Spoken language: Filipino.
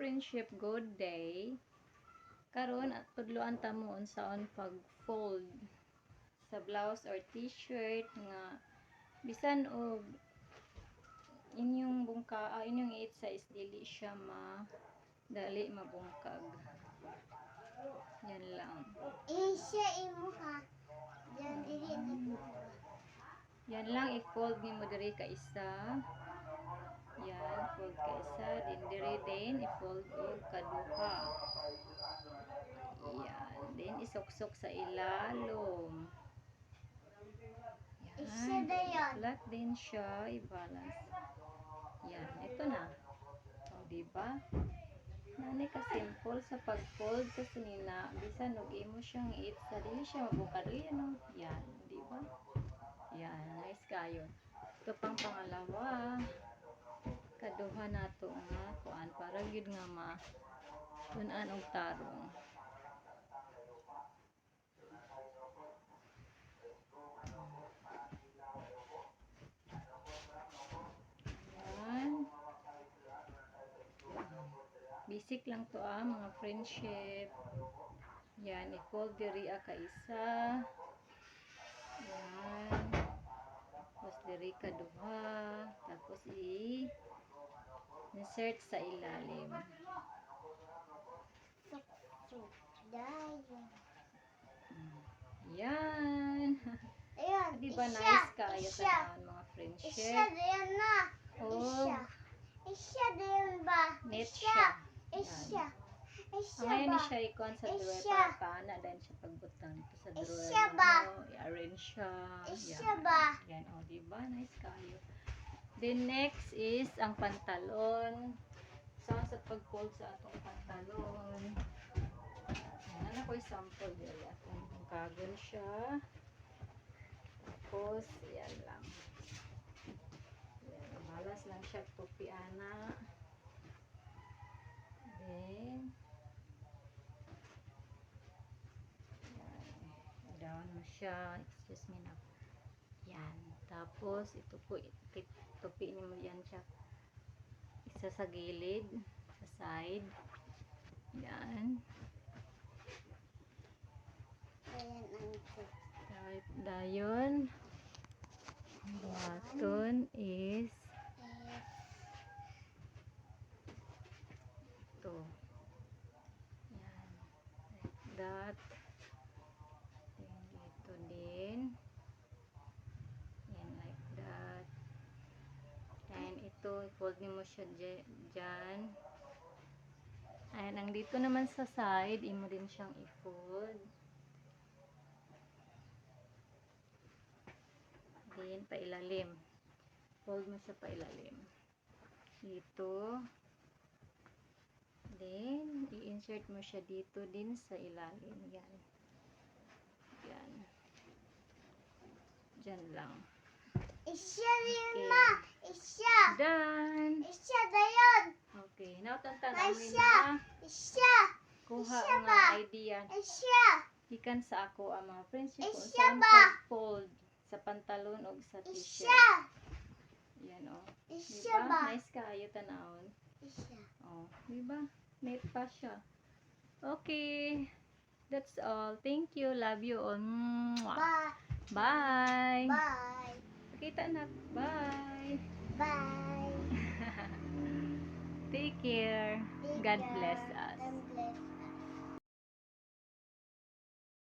friendship good day. Karon at tudloan ta mo unsaon pag fold sa blouse or t-shirt nga bisan og inyong bungka ah, inyong 8 size dili siya ma dali mabungkag. Yan lang. Isya imo ha. Diyan dili Yan lang i-fold ni mo diri ka isa. Yan, fold ka isa, din diri din i-fold og kaduha. Yan, din isuksok sa ilalom. Yan, flat din siya, i-balance. Yan, ito na. O, di ba? Nani ka simple sa pag-fold sa sinina, bisan og imo siyang it sa dili siya mabukad yan, no? Yan, di ba? Yan, nice kayo. Ito pang pangalawa. Kaduha na to nga kuan para gyud nga ma tunan og tarong. Yan. Basic lang to ah, mga friendship. Yan, i-fold diri ah ka isa. Yan. Tapos diri ka duha. Tapos i insert sa ilalim. Dayon. Yan. Ayun. Di ba isya, nice kayo isya. tanawon mga Isya friendship? dayon na. Oh, Isya. Isya ba? net Isya. siya. Isya. Isya ngayon ba? ni siya ikon sa drawer Isya. para paana dahil siya pagbutang ito sa drawer Isya ba? mo. I-arrange siya. Isya ba? Yan, o, di ba? Nice kayo. Then next is ang pantalon. Saan sa pag-fold sa atong pantalon. Yan, ano ko sample dili atong kagon siya. Tapos, yan lang. Yan, balas lang siya tupi ana. Then, yan, down mo siya. Excuse me na. Yan. Tapos, ito po, iti- tupi niyo mo yan siya. Isa sa gilid, sa side. Yan. Ayan ang. Type dayon. Button is ito. Yan. Like that. Then dito din. Yan like that. And ito, i-fold niyo mo siya dya- dyan. Ayan, ang dito naman sa side, imo din siyang i-fold. Then, pailalim. Fold mo siya pailalim. Dito. Then, i-insert mo siya dito din sa ilalim. Yan. Yan. Diyan lang. Isya rin Okay. Isya. Done! Isya dayon. Okay. Now, tantan Aisha! na Isya. kuha Isya mga idea. Isya. Ikan sa ako ang mga Isya saan ba? fold sa pantalon o sa t-shirt. Isya. Yan o. Isya Diba? ba? Nice kayo tanawon. Isya. Oh, di ba? Net pa siya. Okay. That's all. Thank you. Love you all. Mwah. Bye. Bye. Bye. Kita na. Bye. Bye. Take care. God bless us. God bless